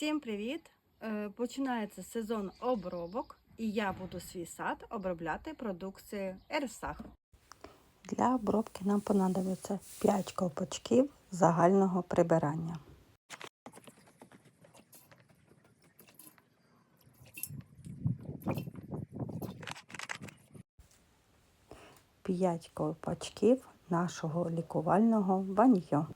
Всім привіт! Е, Починається сезон обробок, і я буду свій сад обробляти продукцією Ерсах. Для обробки нам понадобиться 5 ковпачків загального прибирання. П'ять ковпачків нашого лікувального ваньйо.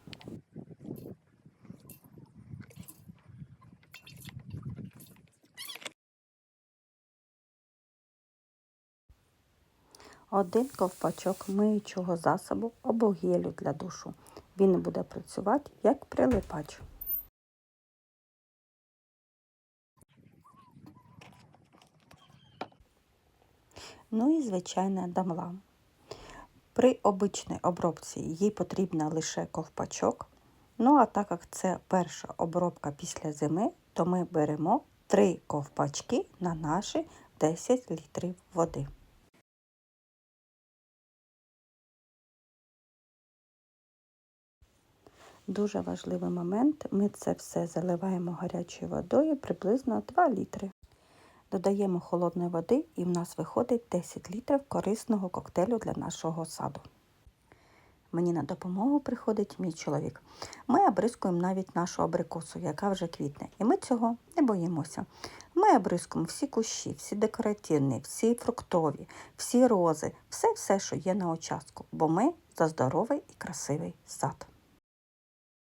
Один ковпачок миючого засобу або гелю для душу. Він буде працювати як прилипач. Ну і звичайна дамла. При обичній обробці їй потрібна лише ковпачок. Ну а так як це перша обробка після зими, то ми беремо 3 ковпачки на наші 10 літрів води. Дуже важливий момент. Ми це все заливаємо гарячою водою приблизно 2 літри. Додаємо холодної води і в нас виходить 10 літрів корисного коктейлю для нашого саду. Мені на допомогу приходить мій чоловік. Ми обрискуємо навіть нашу абрикосу, яка вже квітне. І ми цього не боїмося. Ми обрискуємо всі кущі, всі декоративні, всі фруктові, всі рози, все-все, що є на участку, бо ми за здоровий і красивий сад.